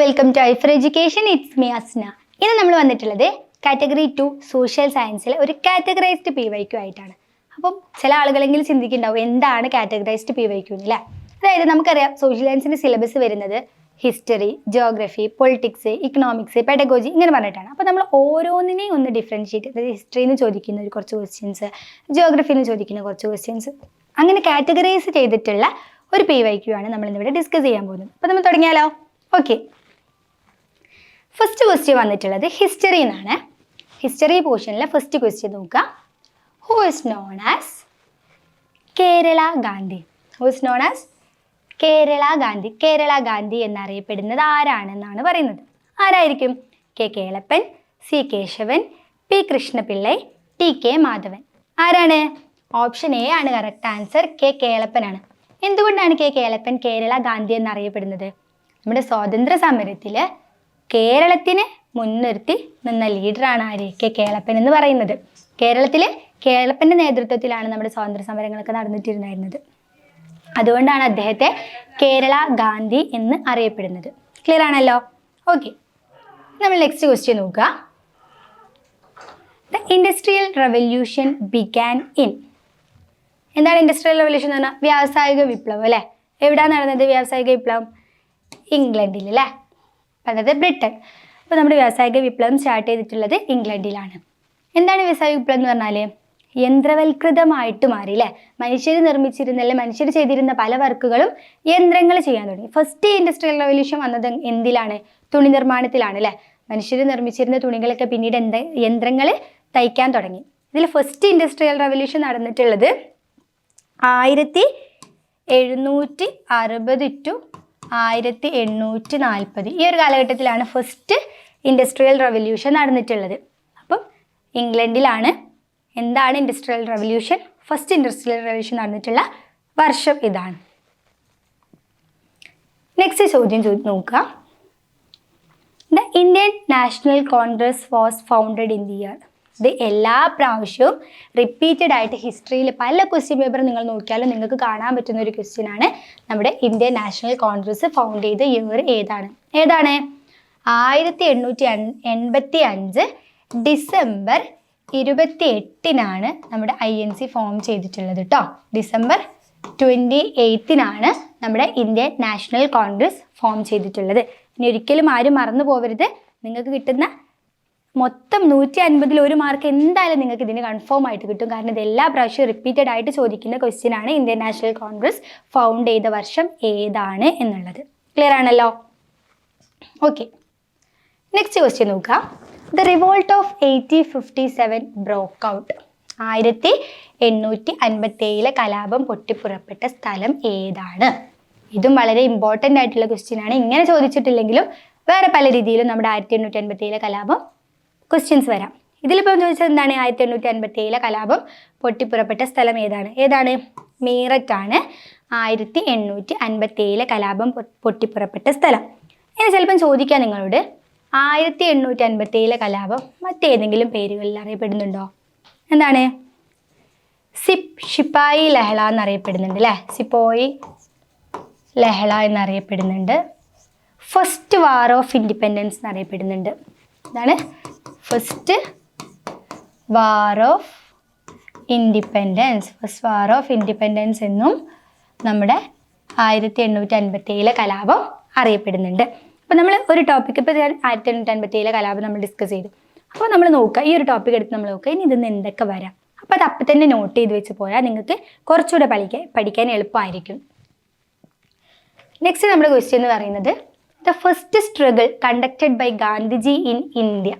Welcome to ifer education it's me Asna ഇന്ന് നമ്മൾ വന്നിട്ടുള്ളത് കാറ്റഗറി ടു സോഷ്യൽ സയൻസിലെ ഒരു കാറ്റഗറൈസ്ഡ് പി വൈക്യു ആയിട്ടാണ്. അപ്പം ചില ആളുകളെങ്കിലും ചിന്തിക്കുന്നുണ്ടാവും എന്താണ് കാറ്റഗറൈസ്ഡ് പി വൈക്യു അല്ലേ അതായത് നമുക്കറിയാം സോഷ്യൽ സയൻസിന്റെ സിലബസ് വരുന്നത് history geography politics economics pedagogy ഇങ്ങനെ പറഞ്ഞിട്ടാണ്. അപ്പോൾ നമ്മൾ ഓരോന്നിനെയും ഒന്ന് ഡിഫറൻഷ്യേറ്റ് അതായത് ഹിസ്റ്ററിയിൽ നിന്ന് ചോദിക്കുന്ന ഒരു കുറച്ച് ക്വസ്റ്റ്യൻസ് ജിയോഗ്രഫിയിൽ നിന്ന് ചോദിക്കുന്ന കുറച്ച് ക്വസ്റ്റ്യൻസ് അങ്ങനെ കാറ്റഗറൈസ് ചെയ്തിട്ടുള്ള ഒരു പി വൈക്യു ആണ് നമ്മൾ ഇന്നിവിടെ ഡിസ്കസ് ചെയ്യാൻ പോകുന്നത്. അപ്പോൾ നമ്മൾ തുടങ്ങിയാലോ? ഓക്കെ ഫസ്റ്റ് ക്വസ്റ്റ്യൻ വന്നിട്ടുള്ളത് ഹിസ്റ്ററി എന്നാണ് ഹിസ്റ്ററി പോർഷനിലെ ഫസ്റ്റ് ക്വസ്റ്റ്യൻ നോക്കുക who is known as Kerala Gandhi who is known as Kerala Gandhi Kerala Gandhi എന്നറിയപ്പെടുന്നത് ആരാണെന്നാണ് പറയുന്നത്? ആരായിരിക്കും? K Kelappan C Kesavan P Krishnapillai T K Madhavan. ആരാണ്? ഓപ്ഷൻ എ ആണ് കറക്റ്റ് ആൻസർ കെ കേളപ്പനാണ്. എന്തുകൊണ്ടാണ് കെ കേളപ്പൻ കേരള ഗാന്ധി എന്നറിയപ്പെടുന്നത്? നമ്മുടെ സ്വാതന്ത്ര്യ സമരത്തിൽ കേരളത്തിനെ മുൻനിർത്തി നിന്ന ലീഡറാണ് ആര് കെ കേളപ്പൻ എന്ന് പറയുന്നത്. കേരളത്തിൽ കേളപ്പന്റെ നേതൃത്വത്തിലാണ് നമ്മുടെ സ്വാതന്ത്ര്യ സമരങ്ങളൊക്കെ നടന്നിട്ടിരുന്നായിരുന്നത് അതുകൊണ്ടാണ് അദ്ദേഹത്തെ കേരള ഗാന്ധി എന്ന് അറിയപ്പെടുന്നത്. ക്ലിയർ ആണല്ലോ? ഓക്കെ നമ്മൾ നെക്സ്റ്റ് ക്വസ്റ്റ്യൻ നോക്കുക. The industrial revolution began in എന്താണ് ഇൻഡസ്ട്രിയൽ റവല്യൂഷൻ എന്ന് പറഞ്ഞാൽ വ്യാവസായിക വിപ്ലവം അല്ലേ? എവിടെയാണ് നടന്നത് വ്യാവസായിക വിപ്ലവം? ഇംഗ്ലണ്ടിൽ അല്ലേ? അതായത് ബ്രിട്ടൻ. അപ്പോൾ നമ്മുടെ വ്യാവസായിക വിപ്ലവം സ്റ്റാർട്ട് ചെയ്തിട്ടുള്ളത് ഇംഗ്ലണ്ടിലാണ്. എന്താണ് വ്യാവസായിക വിപ്ലവം എന്ന് പറഞ്ഞാൽ യന്ത്രവൽകൃതമായിട്ട് മാറി അല്ലേ മനുഷ്യർ നിർമ്മിച്ചിരുന്ന അല്ലെ മനുഷ്യർ ചെയ്തിരുന്ന പല വർക്കുകളും യന്ത്രങ്ങൾ ചെയ്യാൻ തുടങ്ങി. ഫസ്റ്റ് ഇൻഡസ്ട്രിയൽ റവല്യൂഷൻ വന്നത് എന്തിലാണ്? തുണി നിർമ്മാണത്തിലാണ് അല്ലേ? മനുഷ്യർ നിർമ്മിച്ചിരുന്ന തുണികളൊക്കെ പിന്നീട് എന്ത് യന്ത്രങ്ങൾ തയ്ക്കാൻ തുടങ്ങി. ഇതിൽ ഫസ്റ്റ് ഇൻഡസ്ട്രിയൽ റവല്യൂഷൻ നടന്നിട്ടുള്ളത് ആയിരത്തി എഴുന്നൂറ്റി അറുപത് ടു ആയിരത്തി എണ്ണൂറ്റി നാൽപ്പത് ഈ ഒരു കാലഘട്ടത്തിലാണ് ഫസ്റ്റ് ഇൻഡസ്ട്രിയൽ റവല്യൂഷൻ നടന്നിട്ടുള്ളത്. അപ്പം ഇംഗ്ലണ്ടിലാണ് എന്താണ് industrial revolution first industrial revolution നടന്നിട്ടുള്ള വർഷം ഇതാണ്. നെക്സ്റ്റ് ചോദ്യം നോക്കുക. The Indian national congress was founded in the year ഇത് എല്ലാ പ്രാവശ്യവും റിപ്പീറ്റഡ് ആയിട്ട് ഹിസ്റ്ററിയിൽ പല ക്വസ്റ്റ്യൻ പേപ്പർ നിങ്ങൾ നോക്കിയാലും നിങ്ങൾക്ക് കാണാൻ പറ്റുന്ന ഒരു ക്വസ്റ്റ്യൻ ആണ് നമ്മുടെ ഇന്ത്യൻ നാഷണൽ കോൺഗ്രസ് ഫൗണ്ട് ചെയ്ത ഇയർ ഏതാണ്? ഏതാണ്? ആയിരത്തി എണ്ണൂറ്റി എൺപത്തി അഞ്ച് ഡിസംബർ ഇരുപത്തി എട്ടിനാണ് നമ്മുടെ ഐ എൻ സി ഫോം ചെയ്തിട്ടുള്ളത് കേട്ടോ ഡിസംബർ ട്വന്റി എയ്ത്തിനാണ് നമ്മുടെ ഇന്ത്യൻ നാഷണൽ കോൺഗ്രസ് ഫോം ചെയ്തിട്ടുള്ളത്. ഇനി ഒരിക്കലും ആരും മറന്നു പോകരുത് നിങ്ങൾക്ക് കിട്ടുന്ന മൊത്തം നൂറ്റി അൻപതിൽ ഒരു മാർക്ക് എന്തായാലും നിങ്ങൾക്ക് ഇതിന് കൺഫേം ആയിട്ട് കിട്ടും. കാരണം ഇത് എല്ലാ പ്രാവശ്യവും റിപ്പീറ്റഡ് ആയിട്ട് ചോദിക്കുന്ന ക്വസ്റ്റ്യൻ ആണ്. ഇന്ത്യൻ നാഷണൽ കോൺഗ്രസ് ഫൗണ്ട് ചെയ്ത വർഷം ഏതാണ് എന്നുള്ളത്. ക്ലിയർ ആണല്ലോ? ഓക്കെ നെക്സ്റ്റ് ക്വസ്റ്റ്യൻ നോക്കാം. The revolt of eighty fifty seven broke out ആയിരത്തി എണ്ണൂറ്റി അൻപത്തേഴിലെ കലാപം പൊട്ടിപ്പുറപ്പെട്ട സ്ഥലം ഏതാണ്? ഇതും വളരെ ഇമ്പോർട്ടന്റ് ആയിട്ടുള്ള ക്വസ്റ്റ്യൻ ആണ്. ഇങ്ങനെ ചോദിച്ചിട്ടില്ലെങ്കിലും വേറെ പല രീതിയിലും നമ്മുടെ ആയിരത്തി എണ്ണൂറ്റി അൻപത്തേഴിലെ കലാപം ക്വസ്റ്റ്യൻസ് വരാം. ഇതിലിപ്പം ചോദിച്ചത് എന്താണ്? ആയിരത്തി എണ്ണൂറ്റി അൻപത്തി ഏഴിലെ കലാപം പൊട്ടിപ്പുറപ്പെട്ട സ്ഥലം ഏതാണ്? ഏതാണ്? മീററ്റ് ആണ് ആയിരത്തി എണ്ണൂറ്റി അൻപത്തി ഏഴിലെ കലാപം പൊട്ടിപ്പുറപ്പെട്ട സ്ഥലം. ഇനി ചിലപ്പം ചോദിക്കാം നിങ്ങളോട്. ആയിരത്തി എണ്ണൂറ്റി അൻപത്തി ഏഴിലെ കലാപം മറ്റേതെങ്കിലും പേരുകളിൽ അറിയപ്പെടുന്നുണ്ടോ? എന്താണ്? സിപ് ഷിപ്പായി ലഹള എന്നറിയപ്പെടുന്നുണ്ട് അല്ലേ? സിപ്പോയി ലഹള എന്നറിയപ്പെടുന്നുണ്ട്. ഫസ്റ്റ് വാർ ഓഫ് ഇൻഡിപെൻഡൻസ് എന്നറിയപ്പെടുന്നുണ്ട്. ഇതാണ് first war of independence first war of independence എന്നും നമ്മുടെ ആയിരത്തി എണ്ണൂറ്റി അൻപത്തി ഏഴിലെ കലാപം അറിയപ്പെടുന്നുണ്ട്. അപ്പോൾ നമ്മൾ ഒരു ടോപ്പിക്ക് ഇപ്പോൾ ആയിരത്തി എണ്ണൂറ്റി അൻപത്തി ഏഴിലെ കലാപം നമ്മൾ ഡിസ്കസ് ചെയ്തു. അപ്പോൾ നമ്മൾ നോക്കുക ഈ ഒരു ടോപ്പിക് എടുത്ത് നമ്മൾ നോക്കുക. ഇനി ഇതിന്ന് എന്തൊക്കെ വരാം? അപ്പോൾ അത് അപ്പം തന്നെ നോട്ട് ചെയ്ത് വെച്ച് പോയാൽ നിങ്ങൾക്ക് കുറച്ചുകൂടെ പഠിക്കാൻ പഠിക്കാൻ എളുപ്പമായിരിക്കും. നെക്സ്റ്റ് നമ്മുടെ ക്വസ്റ്റ്യൻ എന്ന് പറയുന്നത് the first struggle conducted by Gandhiji in India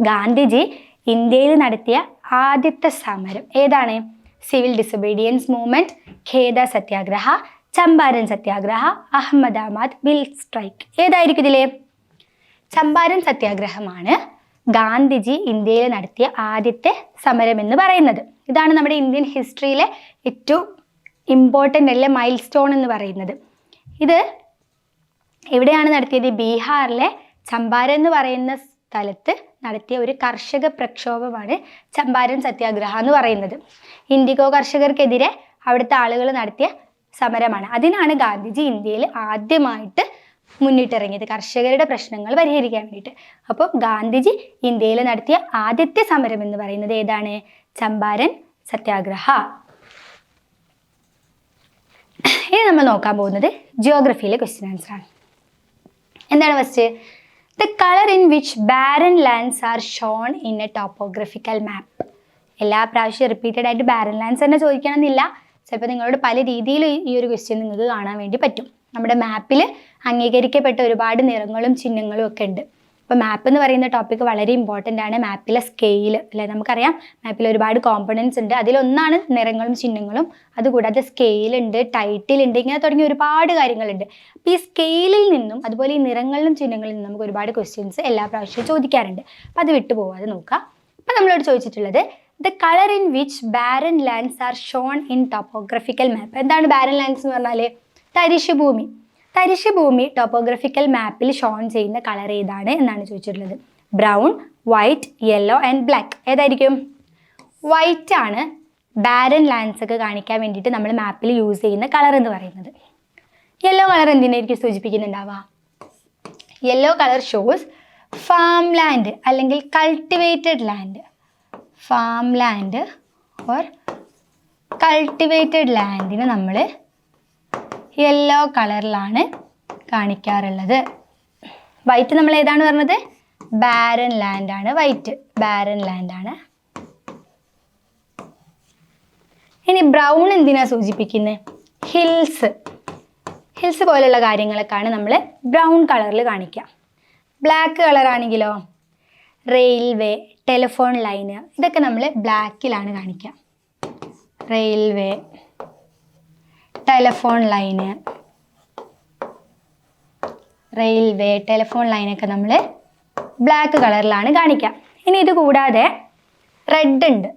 Gandhiji ഇന്ത്യയിൽ നടത്തിയ ആദ്യത്തെ സമരം. ഏതാണ്? Civil disobedience movement Kheda Satyagraha Champaran Satyagraha Ahmedabad mill strike ഏതായിരിക്കും ഇതിലെ? ചമ്പാരൻ സത്യാഗ്രഹമാണ് ഗാന്ധിജി ഇന്ത്യയിൽ നടത്തിയ ആദ്യത്തെ സമരം എന്ന് പറയുന്നത്. ഇതാണ് നമ്മുടെ ഇന്ത്യൻ ഹിസ്റ്ററിയിലെ ഏറ്റവും ഇമ്പോർട്ടന്റ് അല്ലെ മൈൽ സ്റ്റോൺ എന്ന് പറയുന്നത്. ഇത് എവിടെയാണ് നടത്തിയത്? ബീഹാറിലെ ചമ്പാരൻ എന്ന് പറയുന്ന സ്ഥലത്ത് നടത്തിയ ഒരു കർഷക പ്രക്ഷോഭമാണ് ചമ്പാരൻ സത്യാഗ്രഹ എന്ന് പറയുന്നത്. ഇൻഡിഗോ കർഷകർക്കെതിരെ അവിടുത്തെ ആളുകൾ നടത്തിയ സമരമാണ്. അതിനാണ് ഗാന്ധിജി ഇന്ത്യയിൽ ആദ്യമായിട്ട് മുന്നിട്ടിറങ്ങിയത്. കർഷകരുടെ പ്രശ്നങ്ങൾ പരിഹരിക്കാൻ വേണ്ടിയിട്ട്. അപ്പോൾ ഗാന്ധിജി ഇന്ത്യയിൽ നടത്തിയ ആദ്യത്തെ സമരം എന്ന് പറയുന്നത് ഏതാണ്? ചമ്പാരൻ സത്യാഗ്രഹ. ഇനി നമ്മൾ നോക്കാൻ പോകുന്നത് ജിയോഗ്രഫിയിലെ ക്വസ്റ്റ്യൻ ആൻസർ ആണ്. എന്താണ് first the colour in which barren lands are shown in a topographical map എല്ലാ പ്രാവശ്യം റിപ്പീറ്റഡ് ആയിട്ട് ബാരൻ ലാൻഡ്സ് തന്നെ ചോദിക്കണമെന്നില്ല. ചിലപ്പോൾ നിങ്ങളോട് പല രീതിയിൽ ഈ ഒരു ക്വസ്റ്റ്യൻ നിങ്ങൾക്ക് കാണാൻ വേണ്ടി പറ്റും. നമ്മുടെ മാപ്പിൽ അംഗീകരിക്കപ്പെട്ട ഒരുപാട് നിറങ്ങളും ചിഹ്നങ്ങളും ഒക്കെ ഉണ്ട്. അപ്പോൾ മാപ്പ് എന്ന് പറയുന്ന ടോപ്പിക് വളരെ ഇമ്പോർട്ടന്റ് ആണ്. മാപ്പിലെ സ്കെയിൽ അല്ലെ നമുക്കറിയാം. മാപ്പിൽ ഒരുപാട് കോമ്പണൻസ് ഉണ്ട്. അതിലൊന്നാണ് നിറങ്ങളും ചിഹ്നങ്ങളും. അതുകൂടാതെ സ്കെയിൽ ഉണ്ട് ടൈറ്റിൽ ഉണ്ട് ഇങ്ങനെ തുടങ്ങിയ ഒരുപാട് കാര്യങ്ങളുണ്ട്. അപ്പോൾ ഈ സ്കെയിലിൽ നിന്നും അതുപോലെ ഈ നിറങ്ങളിലും ചിഹ്നങ്ങളിൽ നിന്നും നമുക്ക് ഒരുപാട് ക്വസ്റ്റ്യൻസ് എല്ലാ പ്രാവശ്യവും ചോദിക്കാറുണ്ട്. അപ്പോൾ അത് വിട്ടുപോകാതെ നോക്കാം. അപ്പോൾ നമ്മളോട് ചോദിച്ചിട്ടുള്ളത് the colour in which barren lands are shown in topographical map എന്താണ് ബാരൻ ലാൻഡ്സ് എന്ന് പറഞ്ഞാൽ തരിശുഭൂമി. തരിശുഭൂമി ടോപ്പോഗ്രഫിക്കൽ മാപ്പിൽ ഷോൺ ചെയ്യുന്ന കളർ ഏതാണ് എന്നാണ് ചോദിച്ചിട്ടുള്ളത്. Brown white yellow and black ഏതായിരിക്കും? വൈറ്റ് ആണ് ബാരൻ ലാൻഡ്സ് ഒക്കെ കാണിക്കാൻ വേണ്ടിയിട്ട് നമ്മൾ മാപ്പിൽ യൂസ് ചെയ്യുന്ന കളർ എന്ന് പറയുന്നത്. യെല്ലോ കളർ എന്തിനായിരിക്കും സൂചിപ്പിക്കുന്നുണ്ടാവുക? Yellow colour shows farm land അല്ലെങ്കിൽ cultivated land farm land or cultivated ലാൻഡിന് നമ്മൾ യെല്ലോ കളറിലാണ് കാണിക്കാറുള്ളത്. വൈറ്റ് നമ്മൾ ഏതാണ് പറഞ്ഞത്? ബാരൻ ലാൻഡ് ആണ്. വൈറ്റ് ബാരൻ ലാൻഡ് ആണ്. ഇനി ബ്രൗൺ എന്തിനാ സൂചിപ്പിക്കുന്നത് ഹിൽസ് ഹിൽസ് പോലെയുള്ള കാര്യങ്ങളൊക്കെയാണ് നമ്മൾ ബ്രൗൺ കളറിൽ കാണിക്കുക ബ്ലാക്ക് കളറാണെങ്കിലോ റെയിൽവേ ടെലിഫോൺ ലൈന് ഇതൊക്കെ നമ്മൾ ബ്ലാക്കിലാണ് കാണിക്കുക railway telephone line. Railway telephone ലൈനൊക്കെ നമ്മൾ ബ്ലാക്ക് കളറിലാണ് കാണിക്കുക ഇനി ഇത് കൂടാതെ റെഡ് ഉണ്ട്.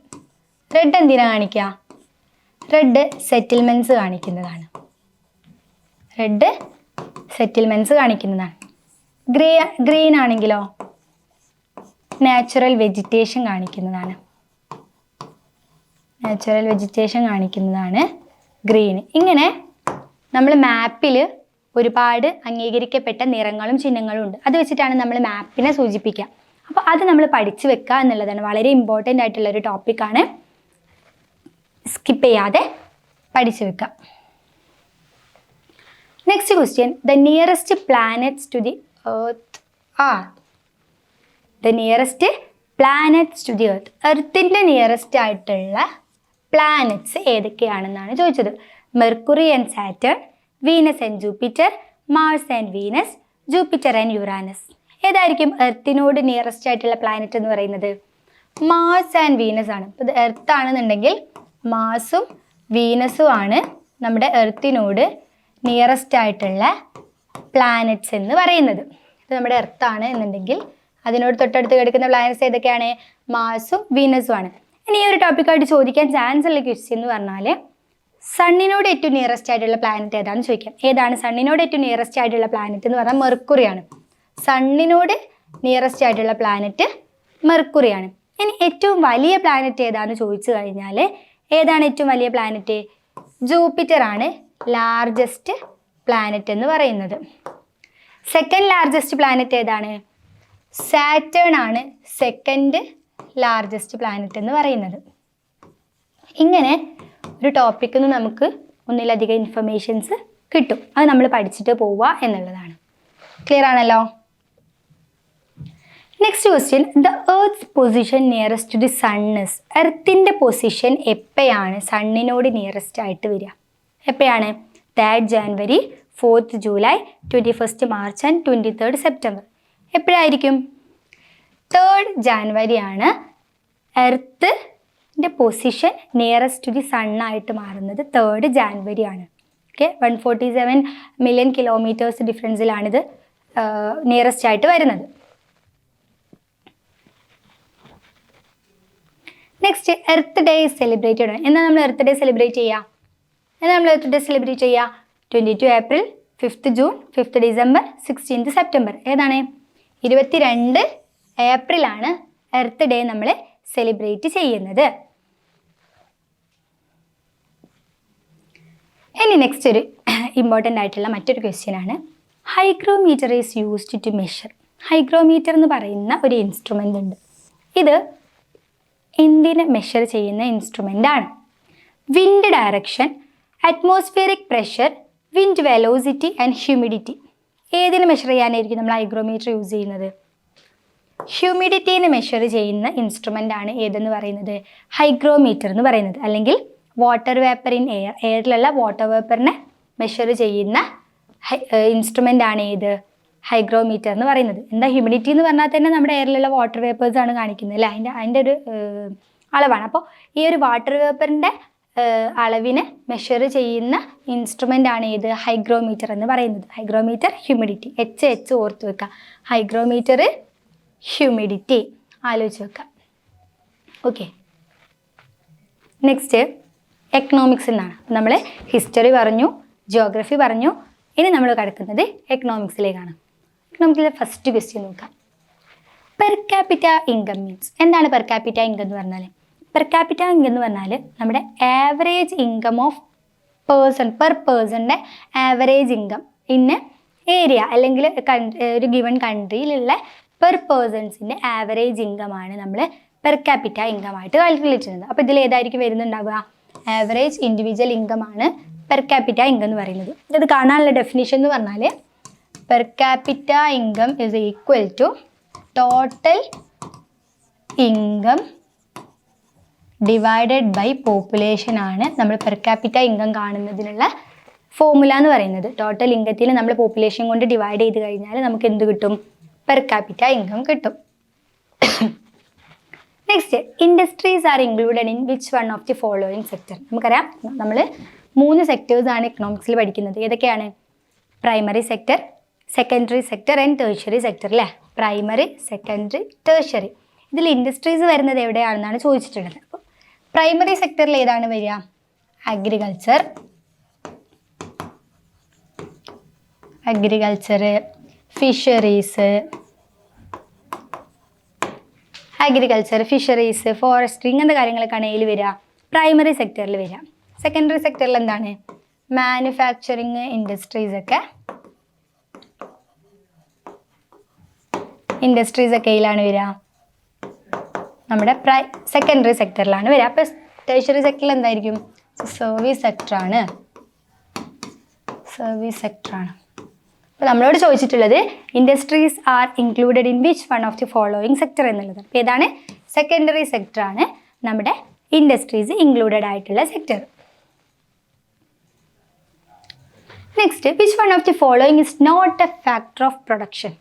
റെഡ് എന്തിനാണ് കാണിക്കുക റെഡ് സെറ്റിൽമെന്റ്സ് കാണിക്കുന്നതാണ്. റെഡ് സെറ്റിൽമെന്റ്സ് കാണിക്കുന്നതാണ്. ഗ്രീ ഗ്രീൻ ആണെങ്കിലോ? നാച്ചുറൽ വെജിറ്റേഷൻ കാണിക്കുന്നതാണ്. നാച്ചുറൽ വെജിറ്റേഷൻ കാണിക്കുന്നതാണ്. ഗ്രീൻ ഇങ്ങനെ നമ്മൾ മാപ്പിൽ ഒരുപാട് അംഗീകരിക്കപ്പെട്ട നിറങ്ങളും ചിഹ്നങ്ങളും ഉണ്ട്. അത് വെച്ചിട്ടാണ് നമ്മൾ മാപ്പിനെ സൂചിപ്പിക്കുക. അപ്പോൾ അത് നമ്മൾ പഠിച്ചു വെക്കുക എന്നുള്ളതാണ്. വളരെ ഇമ്പോർട്ടന്റ് ആയിട്ടുള്ള ഒരു ടോപ്പിക്കാണ് സ്കിപ്പ് ചെയ്യാതെ പഠിച്ചു വെക്കുക. Next question the nearest planets to the earth are the nearest planets to the earth എർത്തിന്റെ nearest ആയിട്ടുള്ള പ്ലാനറ്റ്സ് ഏതൊക്കെയാണെന്നാണ് ചോദിച്ചത്. Mercury and Saturn Venus and Jupiter Mars and Venus Jupiter and Uranus ഏതായിരിക്കും എർത്തിനോട് നിയറസ്റ്റ് ആയിട്ടുള്ള planet എന്ന് പറയുന്നത്? Mars and Venus ആണ്. ഇപ്പം എർത്ത് ആണെന്നുണ്ടെങ്കിൽ മാസും വീനസും ആണ് നമ്മുടെ എർത്തിനോട് നിയറസ്റ്റ് ആയിട്ടുള്ള പ്ലാനറ്റ്സ് എന്ന് പറയുന്നത്. ഇത് നമ്മുടെ എർത്താണ് എന്നുണ്ടെങ്കിൽ അതിനോട് തൊട്ടടുത്ത് കിടക്കുന്ന പ്ലാനറ്റ്സ് ഏതൊക്കെയാണ്? മാസും വീനസും ആണ്. ഇനി ഈ ഒരു ടോപ്പിക്കായിട്ട് ചോദിക്കാൻ ചാൻസ് ഉള്ള ക്വസ്റ്റ്യൻ എന്ന് പറഞ്ഞാൽ സണ്ണിനോട് ഏറ്റവും നിയറസ്റ്റ് ആയിട്ടുള്ള പ്ലാനറ്റ് ഏതാണെന്ന് ചോദിക്കാം. ഏതാണ് സണ്ണിനോട് ഏറ്റവും നിയറസ്റ്റ് ആയിട്ടുള്ള പ്ലാനറ്റ് എന്ന് പറഞ്ഞാൽ മെർക്കുറിയാണ് സണ്ണിനോട് നിയറസ്റ്റ് ആയിട്ടുള്ള പ്ലാനറ്റ് മെർക്കുറിയാണ് ഇനി ഏറ്റവും വലിയ പ്ലാനറ്റ് ഏതാണെന്ന് ചോദിച്ചു കഴിഞ്ഞാൽ ഏതാണ് ഏറ്റവും വലിയ പ്ലാനറ്റ് ജൂപ്പിറ്റർ ആണ് ലാർജസ്റ്റ് പ്ലാനറ്റ് എന്ന് പറയുന്നത്. സെക്കൻഡ് ലാർജസ്റ്റ് പ്ലാനറ്റ് ഏതാണ്? സാറ്റേൺ ആണ് സെക്കൻഡ് ലാർജസ്റ്റ് പ്ലാനറ്റ് എന്ന് പറയുന്നത്. ഇങ്ങനെ ഒരു ടോപ്പിക്കിൽ നിന്ന് നമുക്ക് ഒന്നിലധികം ഇൻഫർമേഷൻസ് കിട്ടും. അത് നമ്മൾ പഠിച്ചിട്ട് പോവുക എന്നുള്ളതാണ്. ക്ലിയർ ആണല്ലോ? Next question the earth's position nearest to the sun's എർത്തിന്റെ position എപ്പോഴാണ് സണ്ണിനോട് നിയറസ്റ്റ് ആയിട്ട് വരിക. എപ്പോഴാണ് third January fourth July twenty first March and twenty third September എപ്പോഴായിരിക്കും? Third January ആണ് എർത്തിന്റെ പൊസിഷൻ നിയറസ്റ്റ് ടു ദി സണ്ണായിട്ട് മാറുന്നത് തേർഡ് ജാൻവരി ആണ് okay one forty seven million kilometres ഡിഫറൻസിലാണിത് nearest ആയിട്ട് വരുന്നത്. നെക്സ്റ്റ് എർത്ത് ഡേ സെലിബ്രേറ്റ് ചെയ്യണം എന്നാൽ നമ്മൾ എർത്ത് ഡേ സെലിബ്രേറ്റ് ചെയ്യുക എന്നാൽ നമ്മൾ എർത്ത് ഡേ സെലിബ്രേറ്റ് ചെയ്യുക twenty two April fifth June fifth December sixteenth September ഏതാണ്? ഇരുപത്തി രണ്ട് ഏപ്രിലാണ് എർത്ത് ഡേ നമ്മൾ സെലിബ്രേറ്റ് ചെയ്യുന്നത്. ഇനി നെക്സ്റ്റ് ഒരു ഇമ്പോർട്ടന്റ് ആയിട്ടുള്ള മറ്റൊരു ക്വസ്റ്റ്യൻ ആണ്. Hygrometer is used to measure hygrometer എന്ന് പറയുന്ന ഒരു ഇൻസ്ട്രുമെന്റ് ഉണ്ട്. ഇത് എന്തിനെ മെഷർ ചെയ്യുന്ന ഇൻസ്ട്രുമെന്റ് ആണ്. Wind direction atmospheric pressure wind velocity and humidity ഏതിനെ മെഷർ ചെയ്യാനായിരിക്കും നമ്മൾ ഹൈഗ്രോമീറ്റർ യൂസ് ചെയ്യുന്നത്? ഹ്യൂമിഡിറ്റീനെ മെഷർ ചെയ്യുന്ന ഇൻസ്ട്രുമെന്റ് ആണ് ഏതെന്ന് പറയുന്നത്? ഹൈഗ്രോമീറ്റർ എന്ന് പറയുന്നത്. അല്ലെങ്കിൽ വാട്ടർ വേപ്പർ ഇൻ എയർ എയറിലുള്ള വാട്ടർ വേപ്പറിനെ മെഷർ ചെയ്യുന്ന ഇൻസ്ട്രുമെന്റ് ആണ് ഏത്? ഹൈഗ്രോമീറ്റർ എന്ന് പറയുന്നത്. എന്താ ഹ്യൂമിഡിറ്റി എന്ന് പറഞ്ഞാൽ തന്നെ നമ്മുടെ എയറിലുള്ള വാട്ടർ വേപ്പേഴ്സ് ആണ് കാണിക്കുന്നത് അല്ലേ? അതിന്റെ അതിന്റെ ഒരു അളവാണ്. അപ്പോൾ ഈ ഒരു വാട്ടർ വേപ്പറിന്റെ അളവിനെ മെഷർ ചെയ്യുന്ന ഇൻസ്ട്രുമെന്റ് ആണ് ഏത്? ഹൈഗ്രോമീറ്റർ എന്ന് പറയുന്നത്. ഹൈഗ്രോമീറ്റർ ഹ്യൂമിഡിറ്റി എച്ച് എച്ച് ഓർത്ത് വെക്കുക ഹൈഗ്രോമീറ്റർ ഹ്യൂമിഡിറ്റി ആലോചിച്ച് വെക്കാം ഓക്കെ നെക്സ്റ്റ് എക്കണോമിക്സ് എന്നാണ് നമ്മൾ ഹിസ്റ്ററി പറഞ്ഞു ജോഗ്രഫി പറഞ്ഞു ഇനി നമ്മൾ കിടക്കുന്നത് എക്കണോമിക്സിലേക്കാണ് എക്കണോമിക്സിലെ ഫസ്റ്റ് ക്വസ്റ്റ്യൻ നോക്കാം. പെർ ക്യാപിറ്റ ഇൻകം മീൻസ് എന്താണ് പെർ ക്യാപിറ്റ ഇൻകം എന്ന് പറഞ്ഞാൽ പെർ ക്യാപിറ്റ ഇൻകം എന്ന് പറഞ്ഞാൽ നമ്മുടെ average income of person per പേഴ്സണിന്റെ average income ഇന്ന് ഏരിയ അല്ലെങ്കിൽ ഒരു ഗിവൺ കൺട്രിയിലുള്ള പെർ പേഴ്സൺസിന്റെ ആവറേജ് ഇൻകമാണ് നമ്മൾ പെർ ക്യാപിറ്റ ഇൻകം ആയിട്ട് കാൽക്കുലേറ്റ് ചെയ്യുന്നത്. അപ്പോൾ ഇതിൽ ഏതായിരിക്കും വരുന്നുണ്ടാവുക? ആവറേജ് ഇൻഡിവിജ്വൽ ഇൻകം ആണ് പെർ ക്യാപിറ്റ ഇൻകം എന്ന് പറയുന്നത്. ഇത് കാണാനുള്ള ഡെഫിനിഷൻ എന്ന് പറഞ്ഞാൽ per capita income is equal to total income divided by population ആണ് നമ്മൾ പെർ ക്യാപിറ്റ ഇൻകം കാണുന്നതിനുള്ള ഫോമുല എന്ന് പറയുന്നത്. ടോട്ടൽ ഇൻകത്തിൽ നമ്മൾ പോപ്പുലേഷൻ കൊണ്ട് ഡിവൈഡ് ചെയ്ത് കഴിഞ്ഞാൽ നമുക്ക് എന്ത് കിട്ടും? പെർ ക്യാപിറ്റ ഇൻകം കിട്ടും. Next industries are included in which one of the following sector നമുക്കറിയാം നമ്മൾ മൂന്ന് സെക്ടേഴ്സ് ആണ് എക്കണോമിക്സിൽ പഠിക്കുന്നത്. ഏതൊക്കെയാണ്? Primary sector secondary sector and tertiary sector അല്ലേ പ്രൈമറി സെക്കൻഡറി ടേഴ്ഷറി ഇതിൽ ഇൻഡസ്ട്രീസ് വരുന്നത് എവിടെയാണെന്നാണ് ചോദിച്ചിട്ടുള്ളത്. അപ്പോൾ പ്രൈമറി സെക്ടറിൽ ഏതാണ് വരിക? Agriculture agriculture fisheries agriculture fisheries forestry ഇങ്ങനത്തെ കാര്യങ്ങളൊക്കെയാണ് ഇതിൽ വരിക. പ്രൈമറി സെക്ടറിൽ വരിക. സെക്കൻഡറി സെക്ടറിൽ എന്താണ്? മാനുഫാക്ചറിങ് ഇൻഡസ്ട്രീസ് ഒക്കെ. ഇൻഡസ്ട്രീസ് ഒക്കെ ഇതിലാണ് വരിക. നമ്മുടെ പ്രൈ സെക്കൻഡറി സെക്ടറിലാണ് വരിക. അപ്പോൾ ടേഷറി സെക്ടറിൽ എന്തായിരിക്കും? സർവീസ് സെക്ടറാണ് സർവീസ് സെക്ടറാണ് അപ്പോൾ നമ്മളോട് ചോദിച്ചിട്ടുള്ളത് industries are included in which one of the following sector എന്നുള്ളത്? അപ്പോൾ ഏതാണ്? സെക്കൻഡറി സെക്ടറാണ് നമ്മുടെ ഇൻഡസ്ട്രീസ് ഇൻക്ലൂഡഡ് ആയിട്ടുള്ള sector next which one of the following is not a factor of production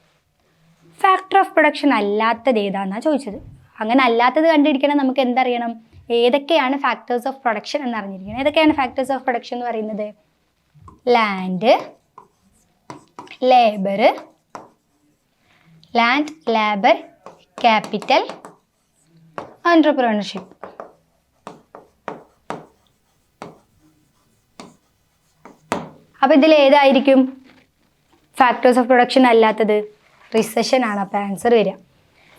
factor of production അല്ലാത്തത് ഏതാണെന്നാണ് ചോദിച്ചത്. അങ്ങനെ അല്ലാത്തത് കണ്ടിരിക്കണം നമുക്ക് എന്തറിയണം? ഏതൊക്കെയാണ് ഫാക്ടേഴ്സ് ഓഫ് പ്രൊഡക്ഷൻ എന്ന് അറിഞ്ഞിരിക്കണം ഏതൊക്കെയാണ് ഫാക്ടേഴ്സ് ഓഫ് പ്രൊഡക്ഷൻ എന്ന് പറയുന്നത്? Land labour land labour capital entrepreneurship. അപ്പോൾ ഇതിൽ ഏതായിരിക്കും? ഫാക്ടേഴ്സ് ഓഫ് പ്രൊഡക്ഷൻ അല്ലാത്തത്. റിസഷൻ ആണ്. അപ്പോൾ ആൻസർ വരിക.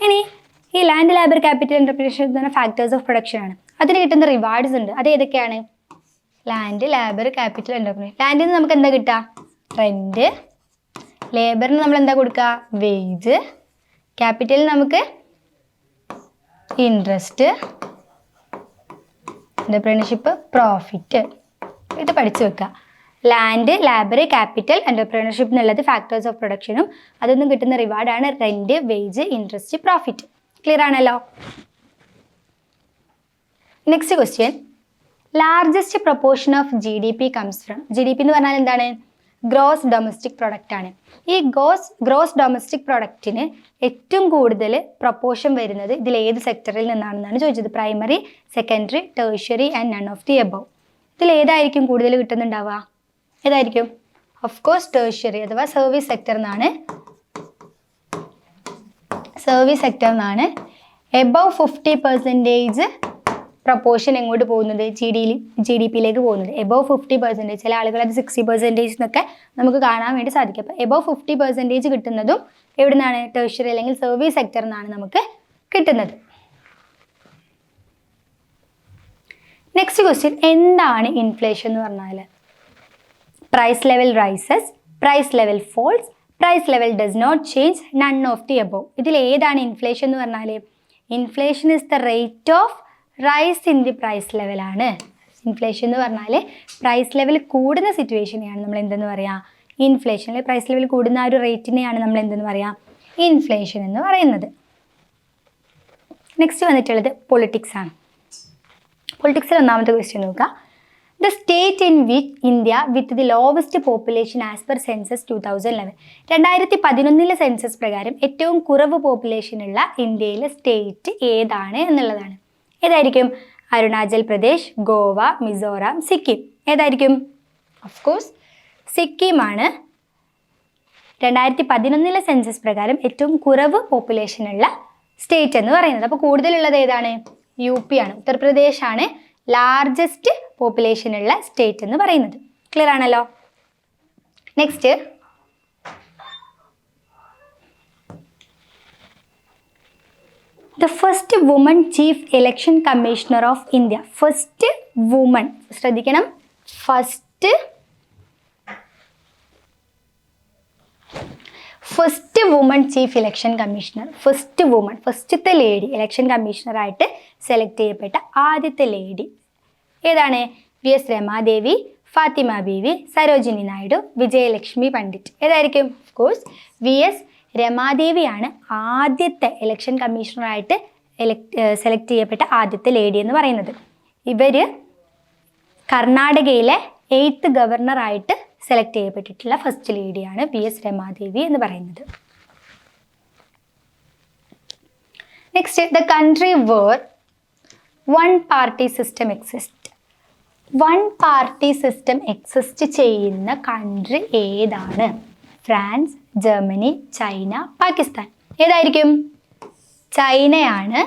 ഇനി ഈ ലാൻഡ് ലേബർ ക്യാപിറ്റൽ എന്റർപ്രീനർഷിപ്പ് പറഞ്ഞാൽ ഫാക്ടേഴ്സ് ഓഫ് പ്രൊഡക്ഷൻ ആണ്. അതിന് കിട്ടുന്ന റിവാർഡ്സ് ഉണ്ട്. അത് ഏതൊക്കെയാണ്? ലാൻഡ് ലേബർ ക്യാപിറ്റൽ എന്റർപ്രീനർ ലാൻഡിൽ നിന്ന് നമുക്ക് എന്താ കിട്ടുക? റെന്റ് ലേബറിന് നമ്മൾ എന്താ കൊടുക്കുക വേജ് ക്യാപിറ്റലിൽ നമുക്ക് ഇൻട്രസ്റ്റ് എന്റർപ്രീനർഷിപ്പ് പ്രോഫിറ്റ് ഇത് പഠിച്ചു വെക്കുക ലാൻഡ് ലാബർ ക്യാപിറ്റൽ എന്റർപ്രീനർഷിപ്പ് എന്നുള്ളത് ഫാക്ടേഴ്സ് ഓഫ് പ്രൊഡക്ഷനും അതൊന്നും കിട്ടുന്ന റിവാർഡാണ് rent wage interest profit clear ആണല്ലോ? Next question largest proportion of G D P comes from G D P എന്ന് പറഞ്ഞാൽ എന്താണ്? ഗ്രോസ് ഡൊമസ്റ്റിക് പ്രൊഡക്റ്റ് ആണ്. ഈ ഗോസ് ഗ്രോസ് ഡൊമസ്റ്റിക് പ്രൊഡക്റ്റിന് ഏറ്റവും കൂടുതൽ പ്രൊപ്പോർഷൻ വരുന്നത് ഇതിൽ ഏത് സെക്ടറിൽ നിന്നാണെന്നാണ് ചോദിച്ചത്. Primary secondary tertiary and none of the above ഇതിൽ ഏതായിരിക്കും കൂടുതൽ കിട്ടുന്നുണ്ടാവുക? ഏതായിരിക്കും? ഓഫ് കോഴ്സ് ടേഴ്ഷ്യറി അഥവാ സർവീസ് സെക്ടർ എന്നാണ് സർവീസ് സെക്ടർ എന്നാണ് എബവ് ഫിഫ്റ്റി പെർസെന്റേജ് പ്രപ്പോർഷൻ എങ്ങോട്ട് പോകുന്നത്? ജി ഡി ജി ഡി പിയിലേക്ക് പോകുന്നത്. എബോവ് ഫിഫ്റ്റി പെർസെന്റേജ് ചില ആളുകൾ അത് സിക്സ്റ്റി പെർസെന്റേജ് എന്നൊക്കെ നമുക്ക് കാണാൻ വേണ്ടി സാധിക്കും. അപ്പോൾ എബോവ് ഫിഫ്റ്റി പെർസെന്റേജ് കിട്ടുന്നതും എവിടെ നിന്നാണ് ടേഴ്ഷറി അല്ലെങ്കിൽ സർവീസ് സെക്ടറിൽ നിന്നാണ് നമുക്ക് കിട്ടുന്നത്. നെക്സ്റ്റ് ക്വസ്റ്റ്യൻ എന്താണ് ഇൻഫ്ലേഷൻ എന്ന് പറഞ്ഞാൽ price level rises price level falls price level does not change none of the above ഇതിൽ ഏതാണ് ഇൻഫ്ലേഷൻ എന്ന് പറഞ്ഞാൽ inflation is the rate of rise in the price ലെവലാണ് ഇൻഫ്ലേഷൻ എന്ന് പറഞ്ഞാൽ പ്രൈസ് ലെവൽ കൂടുന്ന സിറ്റുവേഷനെയാണ് നമ്മൾ എന്തെന്ന് പറയാം? ഇൻഫ്ലേഷൻ അല്ലെങ്കിൽ പ്രൈസ് ലെവൽ കൂടുന്ന ആ ഒരു റേറ്റിനെയാണ് നമ്മൾ എന്തെന്ന് പറയാം? ഇൻഫ്ലേഷൻ എന്ന് പറയുന്നത്. നെക്സ്റ്റ് വന്നിട്ടുള്ളത് പൊളിറ്റിക്സ് ആണ്. പൊളിറ്റിക്സിൽ ഒന്നാമത്തെ ക്വസ്റ്റ്യൻ നോക്കുക the state in which India with the lowest population as per census two thousand eleven രണ്ടായിരത്തി പതിനൊന്നിലെ സെൻസസ് പ്രകാരം ഏറ്റവും കുറവ് പോപ്പുലേഷൻ ഉള്ള ഇന്ത്യയിലെ സ്റ്റേറ്റ് ഏതാണ് എന്നുള്ളതാണ്. ഏതായിരിക്കും? അരുണാചൽ പ്രദേശ് ഗോവ മിസോറാം സിക്കിം. ഏതായിരിക്കും? ഓഫ് കോഴ്സ് സിക്കിമാണ് രണ്ടായിരത്തി പതിനൊന്നിലെ സെൻസസ് പ്രകാരം ഏറ്റവും കുറവ് പോപ്പുലേഷൻ ഉള്ള സ്റ്റേറ്റ് എന്ന് പറയുന്നത്. അപ്പോൾ കൂടുതലുള്ളത് ഏതാണ്? യു പി ആണ്. ഉത്തർപ്രദേശാണ് ലാർജസ്റ്റ് പോപ്പുലേഷൻ ഉള്ള സ്റ്റേറ്റ് എന്ന് പറയുന്നത്. ക്ലിയർ ആണല്ലോ? Next the first woman chief election commissioner of India first woman ശ്രദ്ധിക്കണം. First first woman chief election commissioner first woman ഫസ്റ്റത്തെ ലേഡി ഇലക്ഷൻ കമ്മീഷണറായിട്ട് സെലക്ട് ചെയ്യപ്പെട്ട ആദ്യത്തെ ലേഡി ഏതാണ്? V S Ramadevi Fathima Beevi Sarojini Naidu Vijayalakshmi Pandit. ഏതായിരിക്കും? Course V S രമാദേവിയാണ് ആദ്യത്തെ election കമ്മീഷണറായിട്ട് elect select ചെയ്യപ്പെട്ട ആദ്യത്തെ ലേഡി എന്ന് പറയുന്നത്. ഇവർ കർണാടകയിലെ എയ്ത്ത് ഗവർണറായിട്ട് സെലക്ട് ചെയ്യപ്പെട്ടിട്ടുള്ള ഫസ്റ്റ് ലേഡിയാണ് വി എസ് രമാദേവി എന്ന് പറയുന്നത്. Next the country where one party system exist one party system exist ചെയ്യുന്ന കൺട്രി ഏതാണ്? France Germany China Pakistan. ഏതായിരിക്കും? ചൈനയാണ്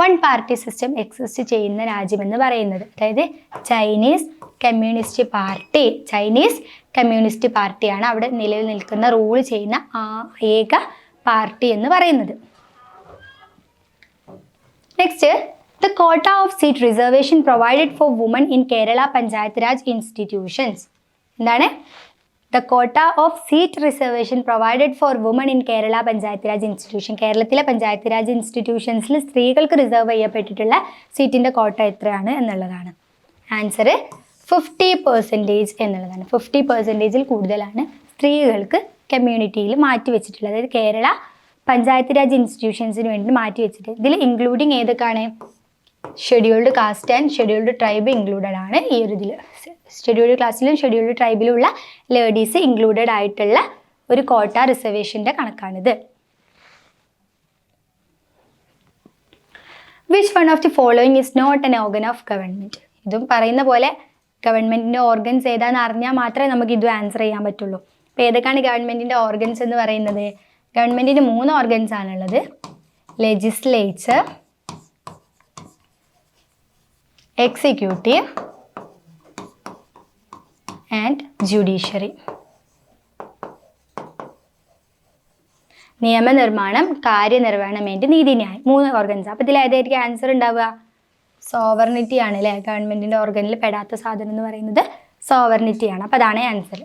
വൺ പാർട്ടി സിസ്റ്റം എക്സിസ്റ്റ് ചെയ്യുന്ന രാജ്യമെന്ന് പറയുന്നത്. അതായത് Chinese communist party Chinese communist പാർട്ടിയാണ് അവിടെ നിലവിൽ നിൽക്കുന്ന റൂൾ ചെയ്യുന്ന ആ ഏക പാർട്ടി എന്ന് പറയുന്നത്. Next the quota of seat reservation provided for woman in Kerala panchayat raj institutions എന്താണ്? The quota of seat reservation provided for woman in Kerala panchayat raj institution കേരളത്തിലെ പഞ്ചായത്ത് രാജ് ഇൻസ്റ്റിറ്റ്യൂഷൻസിൽ സ്ത്രീകൾക്ക് റിസർവ് ചെയ്യപ്പെട്ടിട്ടുള്ള സീറ്റിന്റെ കോട്ട എത്രയാണ് എന്നുള്ളതാണ്. ആൻസർ ഫിഫ്റ്റി പെർസെന്റേജ് എന്നുള്ളതാണ്. Fifty പെർസെന്റേജിൽ കൂടുതലാണ് സ്ത്രീകൾക്ക് കമ്മ്യൂണിറ്റിയിൽ മാറ്റി വെച്ചിട്ടുള്ളത്. അതായത് കേരള പഞ്ചായത്ത് രാജ് ഇൻസ്റ്റിറ്റ്യൂഷൻസിന് വേണ്ടി മാറ്റി വെച്ചിട്ട് ഇതിൽ ഇൻക്ലൂഡിങ് ഏതൊക്കെയാണ്? Scheduled caste and scheduled tribe included ആണ് ഈ ഒരു ഇതിൽ ഷെഡ്യൂൾഡ് ക്ലാസ്സിലും ഷെഡ്യൂൾഡ് ട്രൈബിലുമുള്ള ലേഡീസ് ഇൻക്ലൂഡഡ് ആയിട്ടുള്ള ഒരു കോട്ട റിസർവേഷന്റെ കണക്കാണിത്. Which one of the following is not an organ of government ഇതും പറയുന്ന പോലെ ഗവൺമെന്റിന്റെ ഓർഗൻസ് ഏതാണെന്ന് അറിഞ്ഞാൽ മാത്രമേ നമുക്ക് ഇത് ആൻസർ ചെയ്യാൻ പറ്റുള്ളൂ. അപ്പോൾ ഏതൊക്കെയാണ് ഗവൺമെന്റിന്റെ ഓർഗൻസ് എന്ന് പറയുന്നത്? ഗവൺമെന്റിന് മൂന്ന് ഓർഗൻസ് ആണുള്ളത്. Legislature executive judiciary. നിയമനിർമ്മാണം കാര്യനിർവഹണം വേണ്ടി നീതിന്യായം. മൂന്ന് ഓർഗൻസ് അപ്പോൾ ഇതിൽ ഏതായിരിക്കും ആൻസർ ഉണ്ടാവുക? സോവർണിറ്റി ആണ് അല്ലേ ഗവൺമെന്റിന്റെ ഓർഗനിൽ പെടാത്ത സാധനം എന്ന് പറയുന്നത് സോവർണിറ്റി ആണ്. അപ്പോൾ അതാണ് ആൻസർ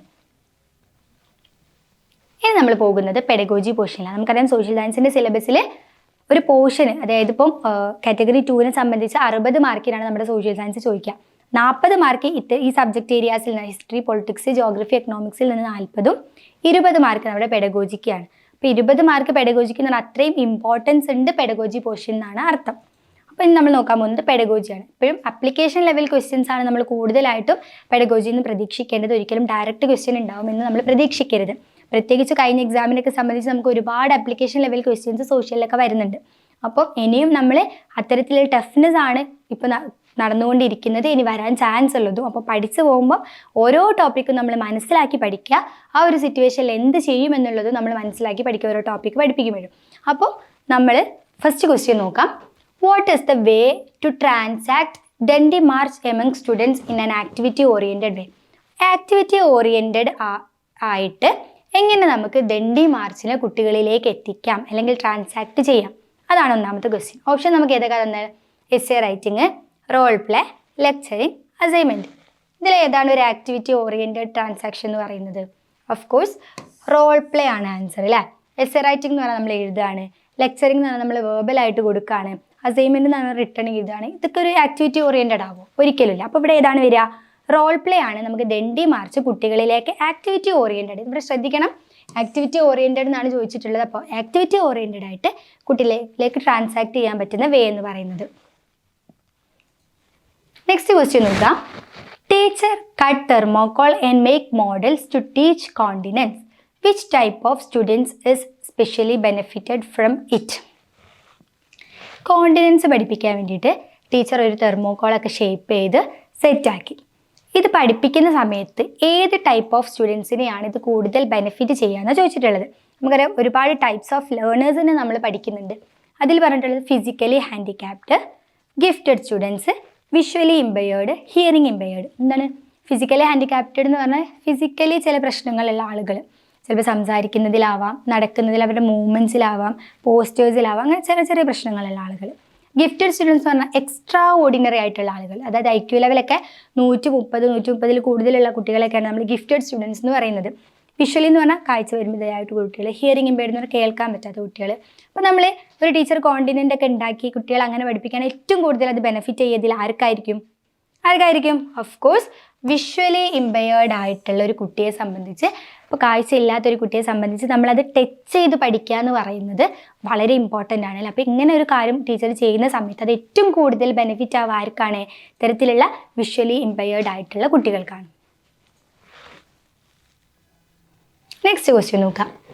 ഇനി നമ്മൾ പോകുന്നത് പെഡഗോജി പോർഷനിലാണ് നമുക്കറിയാം സോഷ്യൽ സയൻസിന്റെ സിലബസിൽ ഒരു പോർഷൻ അതായത് ഇപ്പം കാറ്റഗറി ടുവിനെ സംബന്ധിച്ച് അറുപത് മാർക്കിനാണ് നമ്മുടെ സോഷ്യൽ സയൻസ് ചോദിക്കുക. നാൽപ്പത് മാർക്ക് ഇത്ത ഈ സബ്ജക്റ്റ് ഏരിയാസിൽ നിന്ന് ഹിസ്റ്ററി പൊളിറ്റിക്സ് ജോഗ്രഫി എക്കണോമിക്സിൽ നിന്ന് നാൽപ്പതും ഇരുപത് മാർക്ക് നമ്മുടെ പെഡഗോജിക്കാണ് അപ്പോൾ ഇരുപത് മാർക്ക് പെഡഗോജിക്ക് എന്ന് പറഞ്ഞാൽ അത്രയും ഇമ്പോർട്ടൻസ് ഉണ്ട് പെഡഗോജി പോർഷൻ എന്നാണ് അർത്ഥം. അപ്പോൾ ഇനി നമ്മൾ നോക്കാൻ പോകുന്നത് പെഡഗോജിയാണ് ഇപ്പോഴും അപ്ലിക്കേഷൻ ലെവൽ ക്വസ്റ്റ്യൻസ് ആണ് നമ്മൾ കൂടുതലായിട്ടും പെഡഗോജിയിൽ നിന്ന് പ്രതീക്ഷിക്കേണ്ടത്. ഒരിക്കലും ഡയറക്റ്റ് ക്വസ്റ്റ്യൻ ഉണ്ടാവുമെന്ന് നമ്മൾ പ്രതീക്ഷിക്കരുത്. പ്രത്യേകിച്ച് കഴിഞ്ഞ എക്സാമിനൊക്കെ സംബന്ധിച്ച് നമുക്ക് ഒരുപാട് അപ്ലിക്കേഷൻ ലെവൽ ക്വസ്റ്റ്യൻസ് സോഷ്യലിലൊക്കെ വരുന്നുണ്ട്. അപ്പോൾ ഇനിയും നമ്മൾ അത്തരത്തിലുള്ള ടഫ്നെസ് ആണ് ഇപ്പോൾ നടന്നുകൊണ്ടിരിക്കുന്നത് ഇനി വരാൻ ചാൻസ് ഉള്ളതും. അപ്പോൾ പഠിച്ചു പോകുമ്പോൾ ഓരോ ടോപ്പിക്കും നമ്മൾ മനസ്സിലാക്കി പഠിക്കുക. ആ ഒരു സിറ്റുവേഷനിൽ എന്ത് ചെയ്യുമെന്നുള്ളത് നമ്മൾ മനസ്സിലാക്കി പഠിക്കുക ഓരോ ടോപ്പിക്ക് പഠിപ്പിക്കുമ്പോഴും. അപ്പോൾ നമ്മൾ ഫസ്റ്റ് ക്വസ്റ്റ്യൻ നോക്കാം. What is the way to transact Dandi march among students in an activity oriented way activity oriented ആയിട്ട് എങ്ങനെ നമുക്ക് ദണ്ഡി മാർച്ചിനെ കുട്ടികളിലേക്ക് എത്തിക്കാം അല്ലെങ്കിൽ ട്രാൻസാക്ട് ചെയ്യാം? അതാണ് ഒന്നാമത്തെ ക്വസ്റ്റ്യൻ ഓപ്ഷൻ നമുക്ക് ഏതൊക്കെ? തന്നെ essay writing role play lecturing assignment ഇതിൽ ഏതാണ് ഒരു ആക്ടിവിറ്റി ഓറിയന്റഡ് ട്രാൻസാക്ഷൻ എന്ന് പറയുന്നത്? ഓഫ് കോഴ്സ് റോൾ പ്ലേ ആണ് ആൻസർ അല്ലേ? എസ് റൈറ്റിംഗ് എന്ന് പറഞ്ഞാൽ നമ്മൾ എഴുതുകയാണ്. ലെക്ചറിങ് എന്ന് പറഞ്ഞാൽ നമ്മൾ വേർബലായിട്ട് കൊടുക്കുകയാണ്. അസൈൻമെന്റ് എന്ന് പറഞ്ഞാൽ റിട്ടേൺ എഴുതുകയാണ്. ഇതൊക്കെ ഒരു ആക്ടിവിറ്റി ഓറിയന്റഡ് ആവും. ഒരിക്കലുമില്ല. അപ്പോൾ ഇവിടെ ഏതാണ് വരിക? റോൾ പ്ലേ ആണ് നമുക്ക് ദണ്ഡി മാർച്ച് കുട്ടികളിലേക്ക് ആക്ടിവിറ്റി ഓറിയന്റഡ് ഇവിടെ ശ്രദ്ധിക്കണം. ആക്ടിവിറ്റി ഓറിയന്റഡ് എന്നാണ് ചോദിച്ചിട്ടുള്ളത്. അപ്പോൾ ആക്ടിവിറ്റി ഓറിയന്റഡ് ആയിട്ട് കുട്ടികളിലേക്ക് ട്രാൻസാക്ട് ചെയ്യാൻ പറ്റുന്ന വേ എന്ന് പറയുന്നത്. നെക്സ്റ്റ് ക്വസ്റ്റ്യൻ നോക്കാം teacher cut thermocol and make models to teach continents which type of students is specially benefited from it continents പഠിപ്പിക്കാൻ വേണ്ടിയിട്ട് ടീച്ചർ ഒരു തെർമോക്കോളൊക്കെ ഷേപ്പ് ചെയ്ത് സെറ്റാക്കി ഇത് പഠിപ്പിക്കുന്ന സമയത്ത് ഏത് ടൈപ്പ് ഓഫ് സ്റ്റുഡൻസിനെയാണ് ഇത് കൂടുതൽ ബെനിഫിറ്റ് ചെയ്യാന്ന് ചോദിച്ചിട്ടുള്ളത്. നമുക്കറിയാം ഒരുപാട് ടൈപ്സ് ഓഫ് ലേണേഴ്സിനെ നമ്മൾ പഠിക്കുന്നുണ്ട്. അതിൽ പറഞ്ഞിട്ടുള്ളത് physically handicapped gifted students visually impaired hearing impaired എന്താണ്? ഫിസിക്കലി ഹാൻഡിക്യാപ്റ്റഡ് എന്ന് പറഞ്ഞാൽ ഫിസിക്കലി ചില പ്രശ്നങ്ങളുള്ള ആളുകൾ ചിലപ്പോൾ സംസാരിക്കുന്നതിലാവാം നടക്കുന്നതിൽ അവരുടെ മൂവ്മെന്റ്സിലാവാം പോസ്റ്റേഴ്സിലാവാം അങ്ങനെ ചെറിയ ചെറിയ പ്രശ്നങ്ങളുള്ള ആളുകൾ ഗിഫ്റ്റഡ് സ്റ്റുഡൻസ് പറഞ്ഞാൽ എക്സ്ട്രാ ഓർഡിനറി ആയിട്ടുള്ള ആളുകൾ അതായത് ഐ ക്യു ലെവലൊക്കെ നൂറ്റി മുപ്പത് നൂറ്റി മുപ്പതിൽ കൂടുതലുള്ള കുട്ടികളൊക്കെയാണ് നമ്മൾ ഗിഫ്റ്റഡ് സ്റ്റുഡൻസ് എന്ന് പറയുന്നത്. വിഷ്വലി എന്ന് പറഞ്ഞാൽ കാഴ്ച പരിമിതരായിട്ട് കുട്ടികൾ ഹിയറിംഗ് ഇമ്പേർഡ് എന്ന് പറഞ്ഞാൽ കേൾക്കാൻ പറ്റാത്ത കുട്ടികൾ അപ്പോൾ നമ്മൾ ഒരു ടീച്ചർ കോണ്ടിനെന്റ് ഒക്കെ ഉണ്ടാക്കി കുട്ടികളെ അങ്ങനെ പഠിപ്പിക്കാൻ ഏറ്റവും കൂടുതൽ അത് ബെനിഫിറ്റ് ചെയ്യതിൽ ആർക്കായിരിക്കും? ആർക്കായിരിക്കും? ഓഫ് കോഴ്സ് വിഷ്വലി ഇമ്പയേർഡ് ആയിട്ടുള്ള ഒരു കുട്ടിയെ സംബന്ധിച്ച് ഇപ്പോൾ കാഴ്ച ഇല്ലാത്തൊരു കുട്ടിയെ സംബന്ധിച്ച് നമ്മളത് ടച്ച് ചെയ്ത് പഠിക്കുക എന്ന് പറയുന്നത് വളരെ ഇമ്പോർട്ടന്റ് ആണ്. അപ്പോൾ ഇങ്ങനെ ഒരു കാര്യം ടീച്ചർ ചെയ്യുന്ന സമയത്ത് അത് ഏറ്റവും കൂടുതൽ ബെനിഫിറ്റ് ആവുക ആർക്കാണ്? ഇത്തരത്തിലുള്ള വിഷ്വലി ഇമ്പയേർഡ് ആയിട്ടുള്ള കുട്ടികൾക്കാണ്. നെക്സ്റ്റ് ക്വസ്റ്റ്യൻ നോക്കാം.